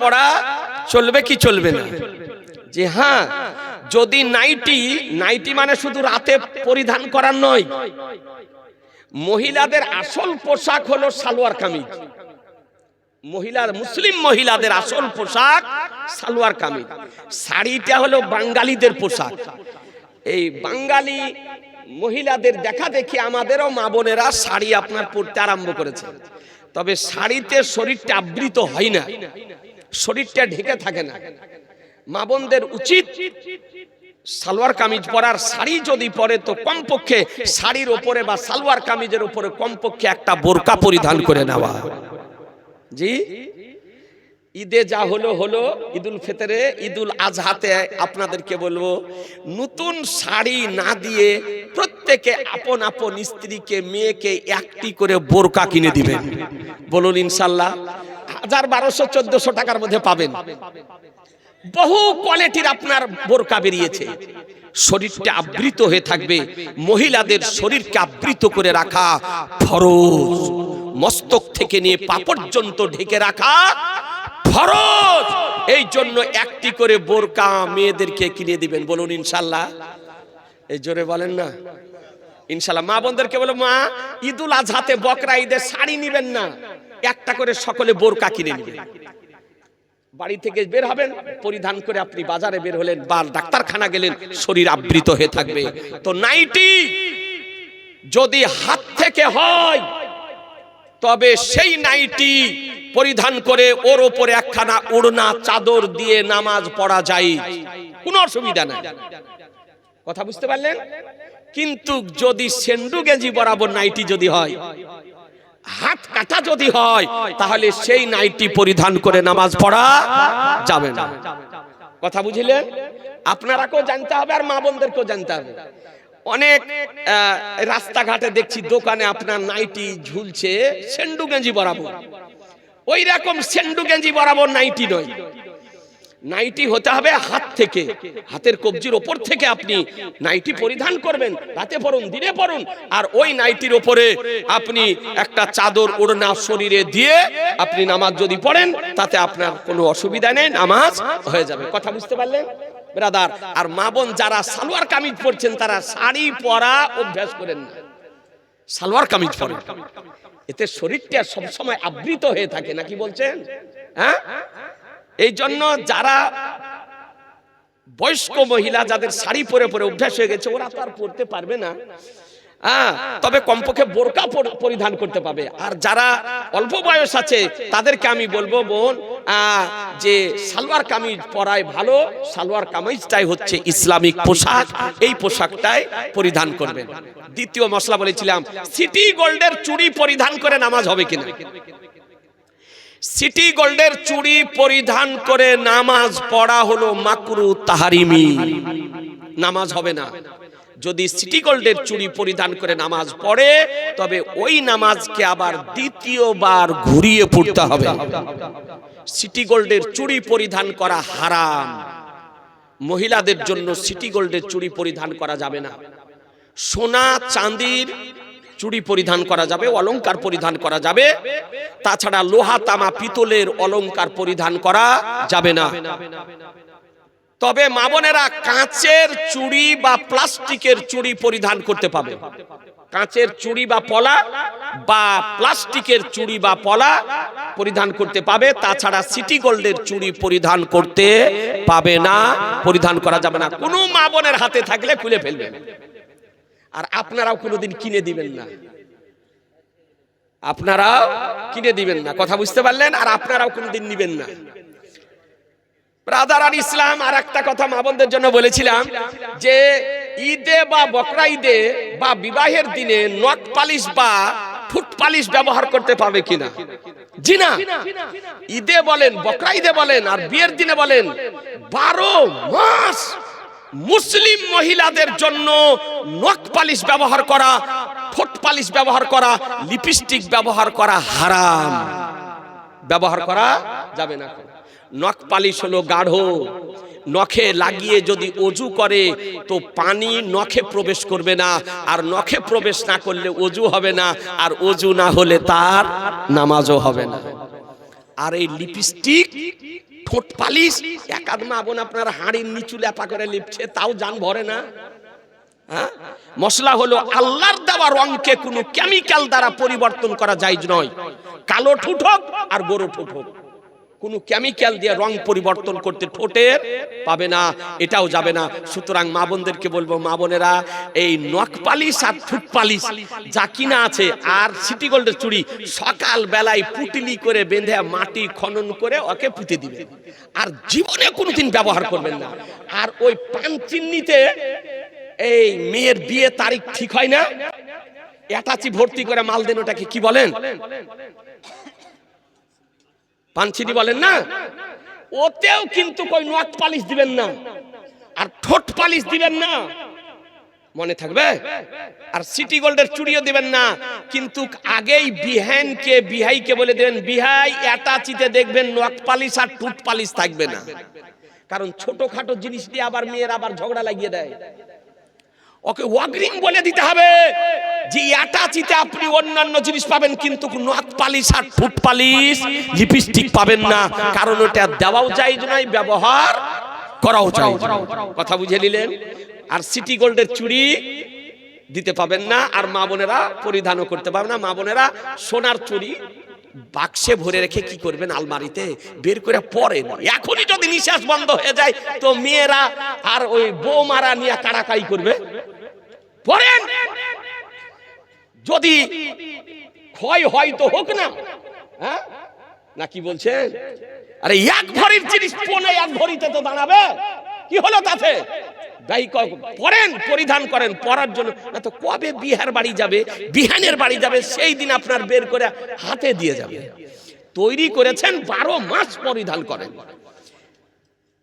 পড়া চলবে কি চলবে না? যে হ্যাঁ যদি নাইটি নাইটি মানে শুধু রাতে পরিধান করার নয়, মহিলাদের আসল পোশাক হলো সালোয়ার কামিজ। মহিলার, মুসলিম মহিলাদের আসল পোশাক সালোয়ার কামিজ। শাড়িটা হলো বাঙালিদের পোশাক। এই বাঙালি মহিলাদের দেখা দেখি আমাদেরও মা বোনেরা শাড়ি আপনার পরতে আরম্ভ করেছে। তবে শাড়িতে শরীরটা আবৃত হয় না। শরীরটা ঢেকে থাকে না। মা বোনদের উচিত সালোয়ার কামিজ পরার শাড়ি যদি পরে তো কমপক্ষে শাড়ির ওপরে বা সালোয়ার কামিজের উপরে কমপক্ষে একটা বোরকা পরিধান করে নেওয়া। জি? ঈদে যা হলো হলো ঈদুল ফিতরে, ঈদুল আজহাতে আপনাদেরকে বলব, নতুন শাড়ি না দিয়ে প্রত্যেকে আপন আপন স্ত্রীকে, মেয়েকে একটি করে বোরকা কিনে দিবেন। বলুন ইনশাল্লাহ, হাজার বারোশো, চোদ্দশো টাকার মধ্যে পাবেন। বহু কোয়ালিটির আপনার বোরকা বেরিয়েছে। শরীরটা আবৃত হয়ে থাকবে, মহিলাদের শরীরকে আবৃত করে রাখা ফরজ। মস্তক থেকে নিয়ে পা পর্যন্ত ঢেকে রাখা ফরজ। এই জন্য একটি করে বোরকা মেয়েদেরকে কিনে দিবেন, বলুন ইনশাল্লাহ। এই জোরে বলেন না। ইনশাল্লাহ মা বোনদেরকে বলো, মা, ঈদুল আজহাতে বকরা ঈদের শাড়ি নিবেন না। একটা করে সকলে বোরকা কিনে নেবেন। বাড়ি থেকে বের হবেন, পরিধান করে আপনি বাজারে বের হলেন, বা ডাক্তারখানা গেলেন, শরীর আবৃত হয়ে থাকবে। তো নাইটি যদি হাত থেকে হয়, তবে সেই নাইটি পরিধান করে ওর ওপরে একখানা ওড়না চাদর দিয়ে নামাজ পড়া যায়। কোনো অসুবিধা নাই। কথা বুঝতে পারলেন? কিন্তু যদি সেন্ডু গেঞ্জি বরাবর নাইটি যদি হয়, হাত কাটা যদি হয়, তাহলে সেই নাইটি পরিধান করে নামাজ পড়া যাবে না। কথা বুঝিলেন? আপনারাকেও জানতে হবে আর মা বোনদেরকেও জানতে হবে। অনেক রাস্তাঘাটে দেখছি দোকানে আপনার নাইটি ঝুলছে সেন্ডু গেঞ্জি বরাবর। ওই রকম সেন্ডু গেঞ্জি বরাবর নাইটি নয়। নাইটি হতে হবে হাত থেকে। হাতের কবজির ওপর থেকে আপনি নাইটি পরিধান করবেন, রাতে পরুন দিনে পরুন আর ওই নাইটির ওপরে আপনি একটা চাদর ওড়না শরীরে দিয়ে আপনি নামাজ যদি পড়েন, তাতে আপনার কোনো অসুবিধা নেই, নামাজ হয়ে যাবে। কথা বুঝতে পারলেন? ব্রাদার, আর মা বোন যারা সালোয়ার কামিজ পরছেন, তারা শাড়ি পরা অভ্যাস করেন না। সালোয়ার কামিজ পরে। এতে শরীরটা সবসময় আবৃত হয়ে থাকে নাকি বলছেন? হ্যাঁ? এই জন্য যারা বয়স্ক মহিলা যাদের শাড়ি পরে পরে অভ্যাস হয়ে গেছে, ওরা তো আর পরতে পারবে না। হ্যাঁ তবে কমপক্ষে বোরকা পরিধান করতে পাবে আর যারা অল্প বয়স আছে, তাদেরকে আমি বলব, বোন যে সালোয়ার কামিজ পরায় ভালো, সালোয়ার কামিজটাই হচ্ছে ইসলামিক পোশাক। এই পোশাকটাই পরিধান করবেন। দ্বিতীয় মশলা বলেছিলাম, সিটি গোল্ডের চুড়ি পরিধান করে নামাজ হবে কিনা? সিটি গোল্ডের চুড়ি পরিধান করে নামাজ পড়া হলো মাকরু তাহারিমি নামাজ হবে না। যদি সিটি গোল্ডের চুড়ি পরিধান করে নামাজ পড়ে, তবে ওই নামাজকে আবার দ্বিতীয়বার ঘুরিয়ে পড়তে হবে। সিটি গোল্ডের চুড়ি পরিধান করা হারাম। মহিলাদের জন্য সিটি গোল্ডের চুড়ি পরিধান করা যাবে না। সোনা, চাঁদির চুড়ি পরিধান করা যাবে, অলংকার পরিধান করা যাবে। তাছাড়া লোহা, তামা, পিতলের অলংকার পরিধান করা যাবে না। তবে মা বোনেরা কাঁচের চুড়ি বা প্লাস্টিকের চুড়ি পরিধান করতে পাবে কাঁচের চুড়ি বা পলা বা প্লাস্টিকের চুড়ি বা পলা পরিধান করতে পাবে। তাছাড়া সিটি গোল্ডের চুড়ি পরিধান করতে পাবে না, পরিধান করা যাবে না। কোনো মা বোনের হাতে থাকলে খুলে ফেলবে। আর আপনারাও কোনোদিন কিনে দিবেন না। আপনারাও কিনে দিবেন না। কথা বুঝতে পারলেন? আর আপনারাও কোনোদিন নিবেন না। ব্রাদার ইসলাম আর একটা কথা মা বোনদের জন্য বলেছিলাম যে ঈদে বা বকরা ঈদে বা বিবাহের দিনে নখ পালিশ বা ফুট পালিশ ব্যবহার করতে পাবে কিনা? জি না। ঈদে বলেন, বকরা ঈদে বলেন আর বিয়ের দিনে বলেন, বারো মাস মুসলিম মহিলাদের জন্য নখ পালিশ ব্যবহার করা ঠোঁট পালিশ ব্যবহার করা, লিপস্টিক ব্যবহার করা হারাম। ব্যবহার করা যাবে না। নখ পালিশ হলো গাঢ়। নখে লাগিয়ে যদি অজু করে, তো পানি নখে প্রবেশ করবে না। আর নখে প্রবেশ না করলে অজু হবে না, আর অজু না হলে তার নামাজও হবে না। আর এই লিপস্টিক, ঠোঁট পালিশ একাদ মা বোন আপনার হাড়ির নিচু লেপা করে লিপছে, তাও জান ভরে না। হ্যাঁ? মশলা হলো আল্লাহর দেওয়া রংকে কোনো কেমিক্যাল দ্বারা পরিবর্তন করা যায় নয়। কালো ঠুট হোক আর গরু ঠুট হোক। কোনো কেমিক্যাল দিয়ে রং পরিবর্তন করতে ঠোঁটের পাবে না, এটাও যাবে না। সুতরাং মা বোনদেরকে বলব, মা বোনেরা, এই নখ পালিশ আর ঠুট পালিশ যা কিনা আছে, আর সিটি গোল্ডের চুড়ি সকাল বেলায় পুটলি করে বেঁধে মাটি খনন করে ওকে পুঁতে দিবে। আর জীবনে কোনোদিন ব্যবহার করবেন না। আর ওই পান চিন্নিতে এই মেয়ের বিয়ে তারিখ ঠিক হয় না? অ্যাটাচি ভর্তি করে মাল দেন ওটাকে, কি বলেন? পানচিনি বলেন না? ওতেও কিন্তু কই নখ পালিশ দিবেন না। আর ঠোঁট পালিশ দিবেন না। মনে থাকবে? আর সিটি গোল্ডের চুড়িও দিবেন না। কিন্তু আগেই বিহানকে বিহাইকে বলে দেবেন, বিহাই অ্যাটাচিতে দেখবেন নখ পালিশ আর ঠোঁট পালিশ থাকবে না। কারণ ছোটখাটো জিনিস দিয়ে আবার মেয়ের আবার ঝগড়া লাগিয়ে দেয়। ওকে ওয়াগ্রিং বলে দিতে হবে। যে অ্যাটাচিতে আপনি অন্যান্য জিনিস পাবেন, কিন্তু নখ পালিশ আর ফুট পালিশ, লিপস্টিক পাবেন না। কারণ ওটা দেওয়াও যায় নয় ব্যবহার করাও যায় কথা বুঝে নিলেন? আর সিটি গোল্ডের চুড়ি দিতে পাবেন না, আর মা বোনেরা পরিধানও করতে পারবেন না। মা বোনেরা সোনার চুড়ি বাক্সে ভরে রেখে কি করবেন আলমারিতে? বের করে পরেন এখনই যদি নিঃশ্বাস বন্ধ হয়ে যায়, তো মেয়েরা আর ওই বৌমারা নিয়ে কাড়াকাড়ি করবে। পরেন যদি ক্ষয় হয় তো হোক না। হ্যাঁ? না কি বলছেন? আরে এক ভরির জিনিস পনে এক ভরিতে তো দাঁড়াবে। কি হলো তাতে? পরেন পরিধান করেন, পরার জন্য। না তো কবে বিহার বাড়ি যাবে, বিহানের বাড়ি যাবে, সেই দিন আপনার বের করে হাতে দিয়ে যাবে। তৈরি করেছেন, বারো মাস পরিধান করেন।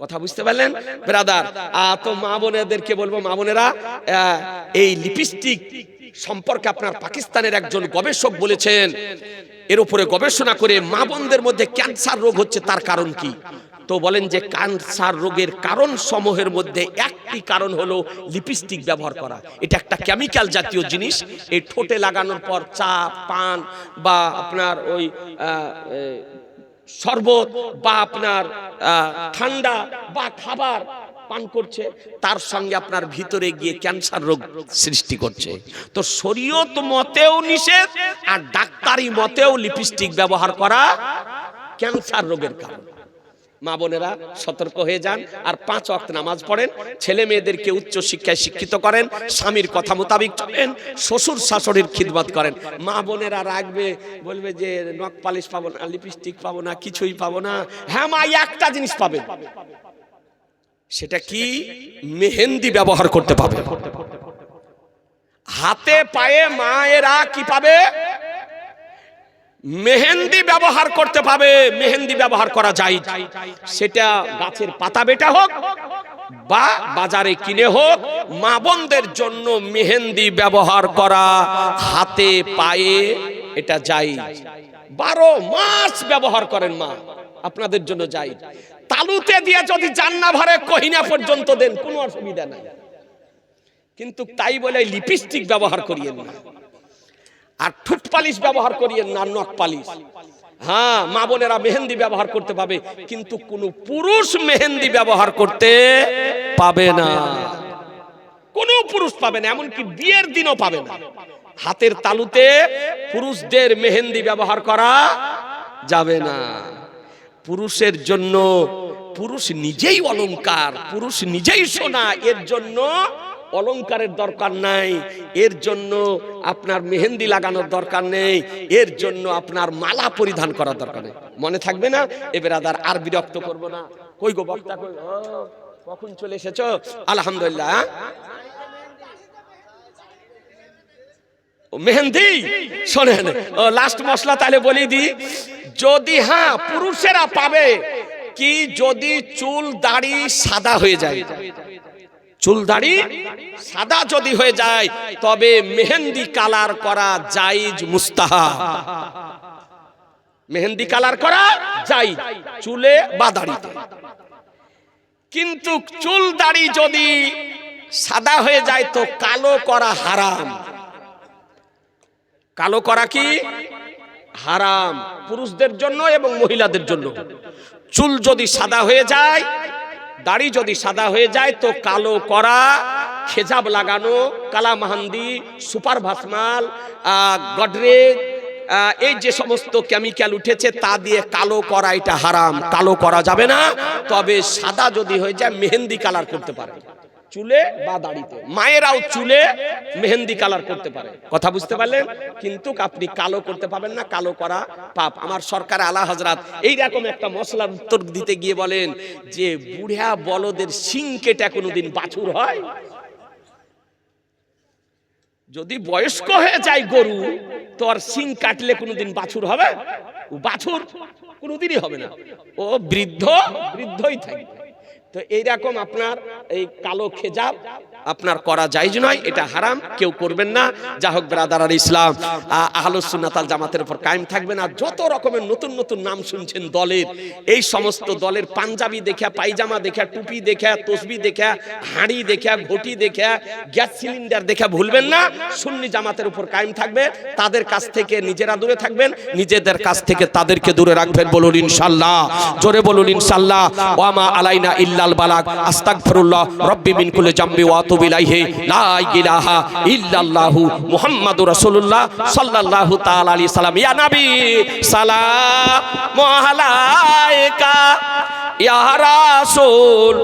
কথা বুঝতে পারলেন? ব্রাদার তো মা বোনেদেরকে বলব, মা বোনেরা এই লিপস্টিক সম্পর্কে আপনার পাকিস্তানের একজন গবেষক বলেছেন, এর উপরে গবেষণা করে মা বোনদের মধ্যে ক্যান্সার রোগ হচ্ছে তার কারণ কি? তো বলেন যে ক্যান্সার রোগের কারণ সমূহের মধ্যে একটি কারণ হলো লিপস্টিক ব্যবহার করা। এটা একটা কেমিক্যাল জাতীয় জিনিস, এই ঠোঁটে লাগানোর পর চা, পান বা আপনার ওই শরবত বা আপনার ঠান্ডা বা খাবার পান করছে, তার সঙ্গে আপনার ভিতরে গিয়ে ক্যান্সার রোগ সৃষ্টি করছে। তো শরীয়ত মতেও নিষেধ আর ডাক্তারি মতেও লিপস্টিক ব্যবহার করা ক্যান্সার রোগের কারণ। মা বোনেরা, সতর্ক হয়ে যান আর পাঁচ অক্ট নামাজ পড়েন, ছেলে মেয়েদেরকে উচ্চ শিক্ষায় শিক্ষিত করেন, স্বামীর কথা মোতাবিক চলেন, শ্বশুর শাশুড়ির খিদমত করেন। মা বোনেরা রাখবে বলবে যে নখ পালিশ পাবো না, লিপস্টিক পাবো না, কিছুই পাবো না। হ্যাঁ মা একটা জিনিস পাবে সেটা কি? মেহেন্দি ব্যবহার করতে পাবে। হাতে পায়ে মায়েরা কি পাবে? মেহেন্দি ব্যবহার করতে পাবে। মেহেন্দি ব্যবহার করা যায়। সেটা গাছের পাতা বেটা হোক বা বাজারে কিনে হোক মা বোনদের জন্য মেহেন্দি ব্যবহার করা হাতে পায়ে এটা যাই বারো মাস ব্যবহার করেন মা। আপনাদের জন্য যাই তালুতে দিয়ে যদি জান্না ভরে কহিনা পর্যন্ত দেন, কোনো অসুবিধা নাই। কিন্তু তাই বলে লিপস্টিক ব্যবহার করিয়েন না। আর ঠুট পালিশ ব্যবহার করিয়েন না নখ পালিশ। হ্যাঁ মা বোনেরা মেহেন্দি ব্যবহার করতে পাবে, কিন্তু কোন পুরুষ মেহেন্দি ব্যবহার করতে পাবে না। কোন পুরুষ পাবে না, এমনকি বিয়ের দিনও পাবে না। হাতের তালুতে পুরুষদের মেহেন্দি ব্যবহার করা যাবে না। পুরুষের জন্য পুরুষ নিজেই অলংকার, পুরুষ নিজেই সোনা, এর জন্য অলংকারের দরকার নাই, এর জন্য আপনার মেহেন্দি লাগানোর দরকার নেই, এর জন্য আপনার মালা পরিধান করার দরকার নেই। মনে থাকবে না? এবার আদার আর বিরক্ত করব না। কই গো বক্তা, কই কখন চলে এসেছ? আলহামদুলিল্লাহ হ্যাঁ? মেহেন্দি? শোনেন লাস্ট মশলা তাহলে বলি দি যদি হ্যাঁ পুরুষেরা পাবে, কি যদি চুল দাড়ি সাদা হয়ে যায়? চুল দাড়ি সাদা যদি হয়ে যায়, তবে মেহেন্দি কালার করা জাইজ মুস্তাহা মেহেন্দি কালার করা যাই চুলে বা দাড়িতে। কিন্তু চুল দাড়ি যদি সাদা হয়ে যায়, তো কালো করা হারাম। কালো করা কি? হারাম পুরুষদের জন্য এবং মহিলাদের জন্য। চুল যদি সাদা হয়ে যায়, দাড়ি যদি সাদা হয়ে যায়, তো কালো করা, খেজাব লাগানো কালা মাহান্দি সুপার ভাসমাল গডরেজ এই যে সমস্ত কেমিক্যাল উঠেছে, তা দিয়ে কালো করা এটা হারাম। কালো করা যাবে না, তবে সাদা যদি হয়ে যায়, মেহেন্দি কালার করতে পারে। চুলে বা দাড়িতে। মায়েরাও চুলে মেহেন্দি কালার করতে পারে। কথা বুঝতে পারলেন? কিন্তু আপনি কালো করতে পাবেন না, কালো করা পাপ। আমার সরকার আলা হজরত এইরকম একটা মশলার উত্তর দিতে গিয়ে বলেন যে, বুড়া বলদের শিং কেটে কোনোদিন বাছুর হয়? যদি বয়স্ক হয়ে যায় গরু, তো আর সিং কাটলে কোনোদিন বাছুর হবে? বাছুর কোনোদিনই হবে না। ও বৃদ্ধ, বৃদ্ধই থাকবে। তো এইরকম আপনার এই কালো খেজাব আপনার করা যায় নয়, এটা হারাম, কেউ করবেন না। যা হোক ব্রাদার আর ইসলাম আহলুসুন্নাতাল জামাতের উপর কায়েম থাকবেন আর যত রকমের নতুন নতুন নাম শুনছেন দলের, এই সমস্ত দলের পাঞ্জাবি দেখা পায়জামা দেখা টুপি দেখা তসবি দেখা হাঁড়ি দেখা ঘটি দেখা গ্যাস সিলিন্ডার দেখা ভুলবেন না। সুন্নি জামাতের উপর কায়েম থাকবে তাদের কাছ থেকে নিজেরা দূরে থাকবেন, নিজেদের কাছ থেকে তাদেরকে দূরে রাখবেন বলুন ইনশাল্লাহ জোরে বলুন ইনশাল্লাহ ওয়ামা আলাইনা ইল্লাল বালাগ। আস্তাগফিরুল্লাহ, রব্বি মিন কুল্লি জামবি ওয়া ইলাইহি লা ইলাহা ইল্লাল্লাহু মুহাম্মাদুর রাসূলুল্লাহ সাল্লাল্লাহু তাআলা আলাইহি সাল্লাম। ইয়া নবী, সালাম ইয়া রাসূল।